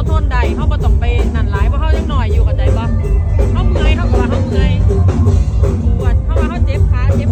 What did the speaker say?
าทนได้เขาก็ต้องไปนั่นหลายเพราะเขายังหน่อยอยู่กับใจบ่เขาเมื่อยเขาก็ว่าเขาเมื่อยปวดเขาว่าเขาเจ็บขาเจ็บ